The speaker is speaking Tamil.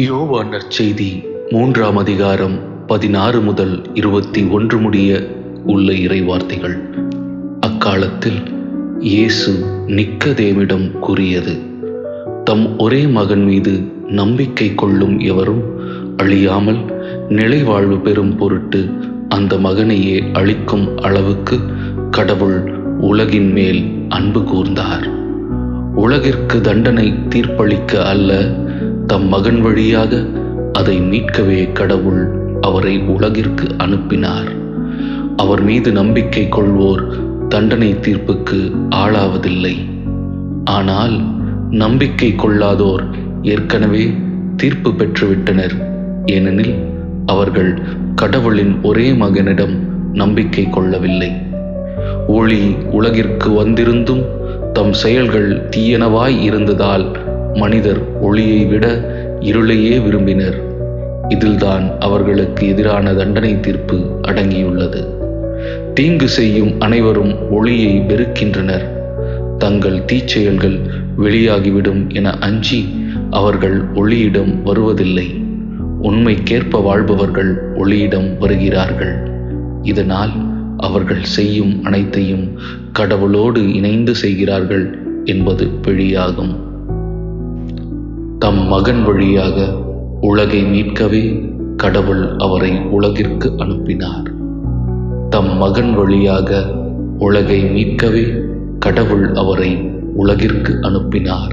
யோவான் நற்செய்தி மூன்றாம் அதிகாரம் பதினாறு முதல் இருபத்தி ஒன்று முடிய உள்ள இறைவார்த்தைகள். அக்காலத்தில் இயேசு நிக்கதேமிடம் கூறியது தம் ஒரே மகன் மீது நம்பிக்கை கொள்ளும் எவரும் அழியாமல் நிலைவாழ்வு பெறும் பொருட்டு அந்த மகனையே அளிக்கும் அளவுக்கு கடவுள் உலகின் மேல் அன்பு கூர்ந்தார். உலகிற்கு தண்டனை தீர்ப்பளிக்க அல்ல தம் மகன் வழியாக அதை மீட்கவே கடவுள் அவரை உலகிற்கு அனுப்பினார். அவர் மீது நம்பிக்கை கொள்வோர் தண்டனை தீர்ப்புக்கு ஆளாவதில்லை. ஆனால் நம்பிக்கை கொள்ளாதோர் ஏற்கனவே தீர்ப்பு பெற்றுவிட்டனர். ஏனெனில் அவர்கள் கடவுளின் ஒரே மகனிடம் நம்பிக்கை கொள்ளவில்லை. ஒளி உலகிற்கு வந்திருந்தும் தம் செயல்கள் தீயனவாய் இருந்ததால் மனிதர் ஒளியை விட இருளையே விரும்பினர். இதில்தான் அவர்களுக்கு எதிரான தண்டனை தீர்ப்பு அடங்கியுள்ளது. தீங்கு செய்யும் அனைவரும் ஒளியை வெறுக்கின்றனர். தங்கள் தீச்செயல்கள் வெளியாகிவிடும் என அஞ்சி அவர்கள் ஒளியிடம் வருவதில்லை. உண்மைக்கேற்ப வாழ்பவர்கள் ஒளியிடம் வருகிறார்கள். இதனால் அவர்கள் செய்யும் அனைத்தையும் கடவுளோடு இணைந்து செய்கிறார்கள் என்பது பிழியாகும். தம் மகன் வழியாக உலகை மீட்கவே கடவுள் அவரை உலகிற்கு அனுப்பினார். தம் மகன் வழியாக உலகை மீட்கவே கடவுள் அவரை உலகிற்கு அனுப்பினார்.